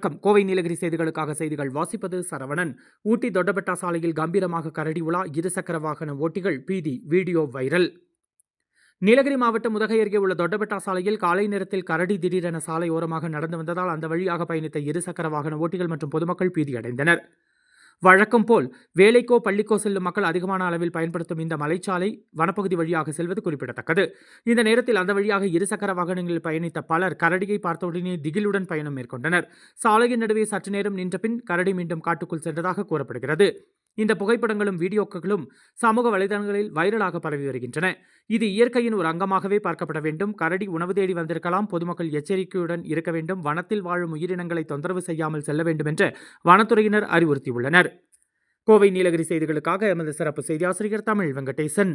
வணக்கம். கோவை நீலகிரி செய்திகளுக்காக செய்திகள் வாசிப்பது சரவணன். ஊட்டி தொட்டபெட்டா சாலையில் கம்பீரமாக கரடி உலா இருசக்கர வாகன ஓட்டிகள் பீதி வீடியோ வைரல். நீலகிரி மாவட்டம் உதகை அருகே உள்ள தொட்டபெட்டா சாலையில் காலை நேரத்தில் கரடி திடீரென சாலை ஓரமாக நடந்து வந்ததால் அந்த வழியாக பயணித்த இருசக்கர வாகன ஓட்டிகள் மற்றும் பொதுமக்கள் பீதியடைந்தனர். வழக்கம் போல் வேலைக்கோ பள்ளிக்கோ செல்லும் மக்கள் அதிகமான அளவில் பயன்படுத்தும் இந்த மலைச்சாலை வனப்பகுதி வழியாக செல்வது குறிப்பிடத்தக்கது. இந்த நேரத்தில் அந்த வழியாக இருசக்கர வாகனங்களில் பயணித்த பலர் கரடியை பார்த்தவுடனே திகிலுடன் பயணம் மேற்கொண்டனர். சாலையின் நடுவே சற்று நேரம் நின்ற பின் கரடி மீண்டும் காட்டுக்குள் சென்றதாக கூறப்படுகிறது. இந்த புகைப்படங்களும் வீடியோக்களும் சமூக வலைதளங்களில் வைரலாக பரவி வருகின்றன. இது இயற்கையின் ஒரு அங்கமாகவே பார்க்கப்பட வேண்டும். கரடி உணவு தேடி வந்திருக்கலாம். பொதுமக்கள் எச்சரிக்கையுடன் இருக்க வேண்டும். வனத்தில் வாழும் உயிரினங்களை தொந்தரவு செய்யாமல் செல்ல வேண்டும் என்று வனத்துறையினர் அறிவுறுத்தியுள்ளனர். கோவை நீலகிரி செய்திகளுக்காக எமது சிறப்பு செய்தி ஆசிரியர் தமிழ் வெங்கடேசன்.